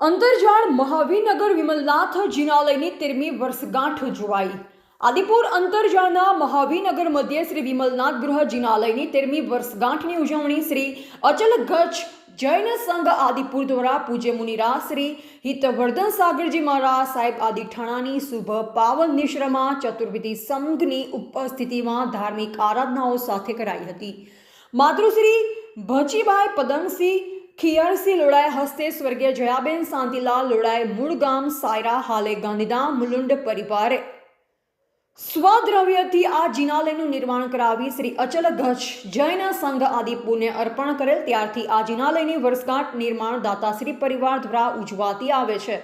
અંતરજાળ મહાવીનગર વિમલનાથ જિનાલયની તેરમી વર્ષગાંઠ ઉજવાઈ આદિપુર અંતરજાળના મહાવીનગર મધ્યે શ્રી વિમલનાથ ગૃહ જિનાલયની તેરમી વર્ષગાંઠની ઉજવણી શ્રી અચલ ગચ્છ જૈન સંઘ આદિપુર દ્વારા પૂજ્ય મુનિરા શ્રી હિતવર્ધન સાગરજી મહારાજ સાહેબ આદિ ઠાણાની શુભ પાવન નિશ્રમાં ચતુર્વિધિ સંઘની ઉપસ્થિતિમાં ધાર્મિક આરાધનાઓ સાથે કરાઈ હતી. માતૃશ્રી ભચીબાઈ પદમસિંહ ખિયરસિંહ લોડાએ હસ્તે સ્વર્ગીય જયાબેન શાંતિલાલ લોડાએ મૂળ ગામ સાયરા હાલે ગાંધીધામ મુલુંડ પરિવારે. સ્વદ્રવ્યથી આ જિનાલયનું નિર્માણ કરાવી શ્રી અચલ ગચ્છ જૈન સંઘ આદિપુરને અર્પણ કરેલ. ત્યારથી આ જિનાલયની વર્ષગાંઠ નિર્માણ દાતાશ્રી પરિવાર દ્વારા ઉજવાતી આવે છે.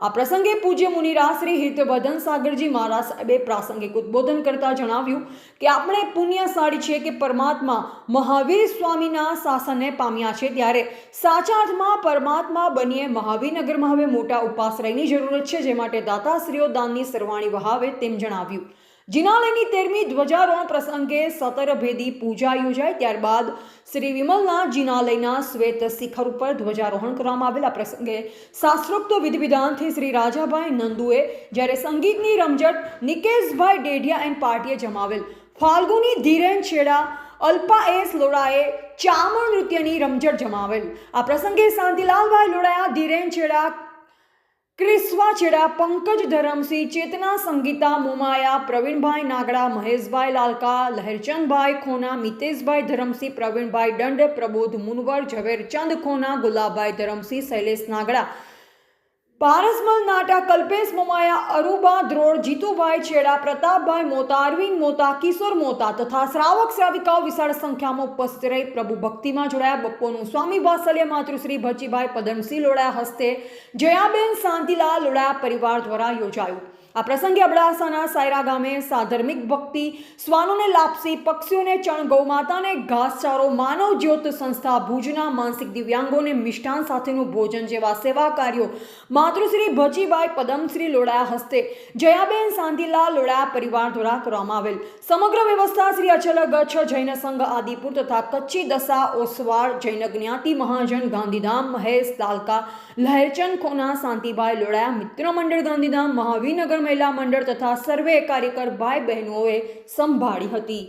આ પ્રસંગે પૂજ્ય મુનિરા શ્રી હિતવદન સાગરજી મહારાજ સાહેબે પ્રાસંગિક ઉદ્બોધન કરતા જણાવ્યું કે આપણે પુણ્યશાળી છીએ કે પરમાત્મા મહાવીર સ્વામીના શાસનને પામ્યા છે ત્યારે સાચા અર્થમાં પરમાત્મા બનીએ મહાવીરનગરમાં હવે મોટા ઉપાશ્રયની જરૂરત છે, જે માટે દાતાશ્રીઓ દાનની સરવાણી વહાવે તેમ જણાવ્યું. જિનાલયની તેરમી ધ્વજારોહણ પ્રસંગે સતરભેદી પૂજા યોજાઈ, ત્યારબાદ શ્રી વિમલનાથ જિનાલયના શ્વેત શિખર ઉપર ધ્વજારોહણ કરવામાં આવેલા. પ્રસંગે શાસ્ત્રોક્ત વિધિ વિધાનથી શ્રી રાજાભાઈ નંદુએ જ્યારે સંગીતની રમઝટ નિકેશભાઈ ડેઢિયા એન્ડ પાર્ટીએ જમાવેલ. ફાલ્ગુની ધીરેન છેડા અલ્પા એસ લોડાએ ચામણ નૃત્યની રમઝટ જમાવેલ. આ પ્રસંગે શાંતિલાલભાઈ લોડાયા, ધીરેન છેડા ક્રિસ્વા છેડા પંકજ ધરમસિંહ ચેતના સંગીતા મોમાયા, પ્રવીણભાઈ નાગડા, મહેશભાઈ લાલકા, લહેરચંદભાઈ ખોના, મિતેશભાઈ ધરમસિંહ, પ્રવીણભાઈ દંડ, પ્રબોધ મુનવર, ઝવેરચંદ ખોના, ગુલાબભાઈ ધરમસિંહ, શૈલેષ નાગડા પારસમલ નાટા કલ્પેશ મોમાયા અરુબા દ્રોણ જીતુભાઈ છેડા પ્રતાપભાઈ મોતા અરવિંદ મોતા કિશોર મોતા તથા શ્રાવક શ્રાવિકાઓ વિશાળ સંખ્યામાં ઉપસ્થિત રહી પ્રભુ ભક્તિમાં જોડાયા. બપોરનું સ્વામી વાત્સલ્ય માતૃશ્રી ભચીભાઈ પદમસિંહ લોડા હસ્તે જયાબેન શાંતિલાલ લોડા પરિવાર દ્વારા યોજાયું. આ પ્રસંગે અબડાસાના સાયરા ગામે સાધર્મિક ભક્તિ શ્વાનોને લાપસી, પક્ષીઓને ચણ, ગૌમાતાને ઘાસચારો, માનવ જ્યોત સંસ્થા ભુજના માનસિક દિવ્યાંગોને મિષ્ટાન સાથેનું ભોજન જેવા સેવા કાર્યો માતૃશ્રી ભચીબાઈ પદમશ્રી લોડાયા હસ્તે, જયાબેન શાંતિલાલ લોડાયા પરિવાર દ્વારા કરવામાં આવેલ. સમગ્ર વ્યવસ્થા શ્રી અચલ ગચ્છ જૈન સંઘ આદિપુર તથા કચ્છી દશા ઓસવાળ જૈન જ્ઞાતિ મહાજન ગાંધીધામ, મહેશ તાલકા લહેરચંદ ખોના, શાંતિભાઈ લોડાયા, મિત્ર મંડળ ગાંધીધામ, મહાવીરનગર મહિલા મંડળ તથા સર્વે કાર્યકર ભાઈ બહેનોએ સંભાળી હતી.